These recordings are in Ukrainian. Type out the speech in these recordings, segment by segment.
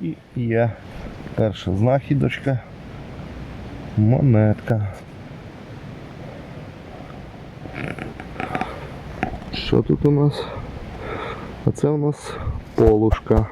І є перша знахідочка. Монетка. Що тут у нас? А це у нас полушка.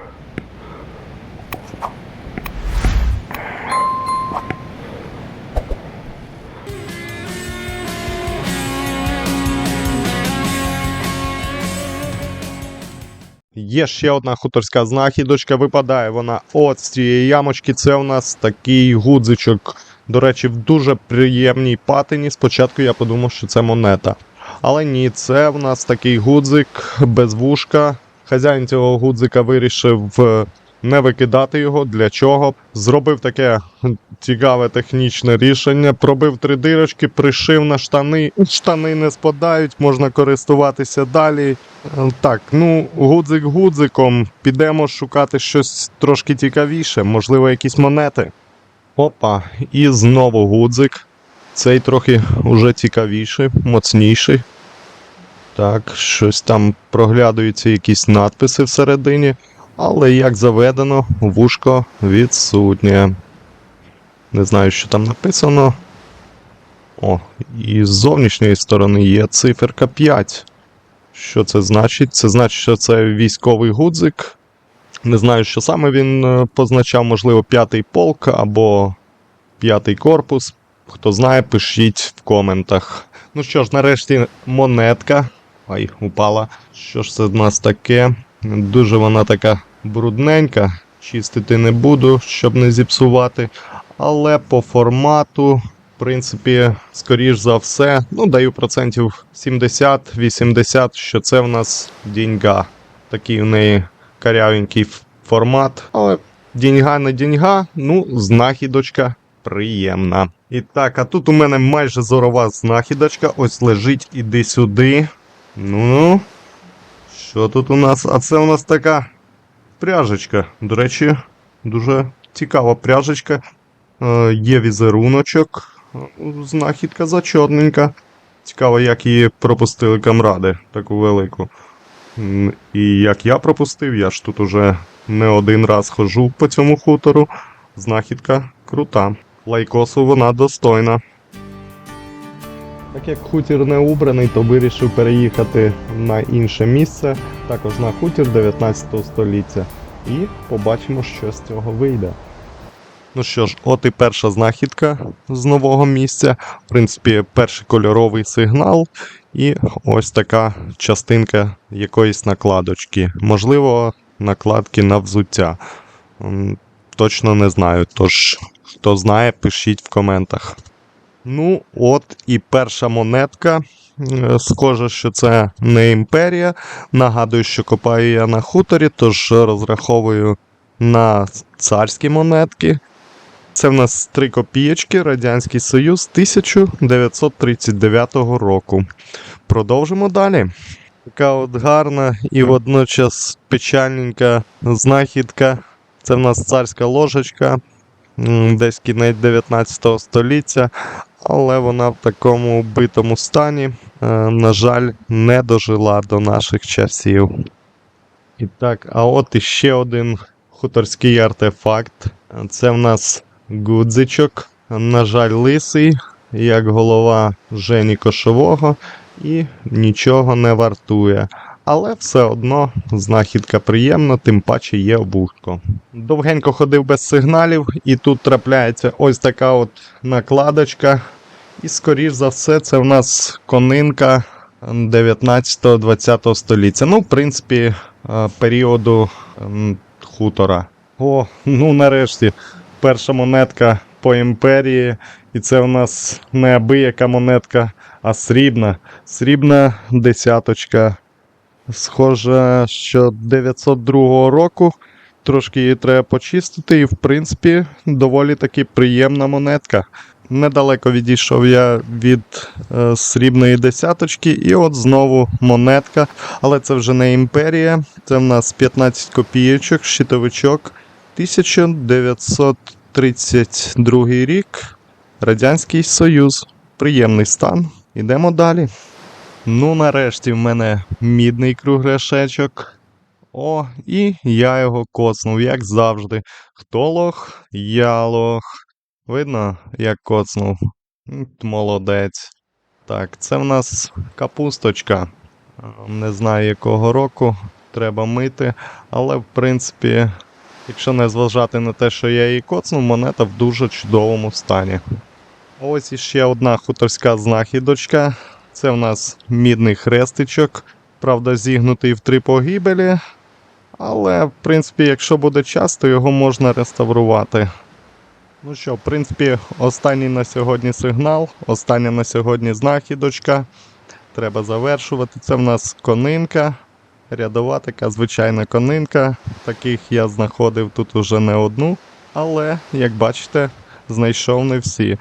Є ще одна хуторська знахідочка, випадає вона от з цієї ямочки. Це у нас такий гудзичок. До речі, в дуже приємній патині. Спочатку я подумав, що це монета. Але ні, це в нас такий гудзик без вушка. Хазяїн цього гудзика вирішив е, не викидати його. Для чого? Зробив таке цікаве технічне рішення. Пробив три дирочки, пришив на штани. Штани не спадають, можна користуватися далі. Е, Так, ну, гудзик гудзиком. Підемо шукати щось трошки цікавіше, можливо, якісь монети. Опа, і знову гудзик. Цей трохи уже цікавіший, моцніший. Так, щось там проглядаються якісь надписи всередині, але як заведено, вушко відсутнє. Не знаю, що там написано. О, і з зовнішньої сторони є циферка 5. Що це значить? Це значить, що це військовий гудзик. Не знаю, що саме він е, позначав, можливо, п'ятий полк або п'ятий корпус. Хто знає, пишіть в коментах. Ну що ж, нарешті монетка. Ай, упала. Що ж це в нас таке? Дуже вона така брудненька. Чистити не буду, щоб не зіпсувати. Але по формату, в принципі, скоріш за все, ну, даю процентів 70-80, що це в нас діньга. Такий у неї карявенький формат. Але діньга не діньга, ну, знахідочка приємна. І так, а тут у мене майже зорова знахідочка. Ось лежить, іди сюди. Ну. Що тут у нас? А це у нас така пряжечка. До речі, дуже цікава пряжечка. Е, є візеруночок. Знахідка зачорненька. Цікаво, як її пропустили камради, таку велику. І як я пропустив, я ж тут уже не один раз хожу по цьому хутору. Знахідка крута. Лайкосу вона достойна. Так як хутір не убраний, то вирішив переїхати на інше місце, також на хутір 19 століття. І побачимо, що з цього вийде. Ну що ж, от і перша знахідка з нового місця. В принципі, перший кольоровий сигнал, і ось така частинка якоїсь накладочки. Можливо, накладки на взуття. Точно не знаю. Тож, хто знає, пишіть в коментах. Ну, от і перша монетка. Е, Схоже, що це не імперія. Нагадую, що копаю я на хуторі, тож розраховую на царські монетки. Це в нас три копієчки, Радянський Союз 1939 року. Продовжимо далі. Така от гарна і водночас печальненька знахідка. Це в нас царська ложечка, десь кінець 19 століття, але вона в такому битому стані, е, на жаль, не дожила до наших часів. І так, а от іще один хуторський артефакт. Це в нас гудзичок, на жаль, лисий, як голова Жені Кошового, і нічого не вартує. Але все одно знахідка приємна, тим паче є вушко. Довгенько ходив без сигналів, і тут трапляється ось така от накладочка. І скоріш за все, це в нас конинка 19-20 століття. Ну, в принципі, е, періоду хутора. О, ну нарешті, перша монетка по імперії. І це у нас не абияка монетка, а срібна. Срібна десяточка. Схоже, що 902 року. Трошки її треба почистити, і в принципі доволі таки приємна монетка. Недалеко відійшов я від е, срібної десяточки, і от знову монетка. Але це вже не імперія. Це в нас 15 копійочок, щитовичок. 1932 рік. Радянський Союз. Приємний стан. Ідемо далі. Ну, нарешті в мене мідний кругляшечок. О, і я його коцнув, як завжди. Хто лох? Я лох. Видно, як коцнув? Молодець. Так, це в нас капусточка. Не знаю якого року. Треба мити. Але, в принципі, якщо не зважати на те, що я її коцнув, монета в дуже чудовому стані. Ось іще одна хуторська знахідочка. Це в нас мідний хрестичок. Правда, зігнутий в три погибелі. Але, в принципі, якщо буде час, то його можна реставрувати. Ну що, в принципі, останній на сьогодні сигнал, остання на сьогодні знахідочка. Треба завершувати. Це в нас конинка. Рядова така звичайна конинка. Таких я знаходив тут уже не одну. Але, як бачите, знайшов не всі.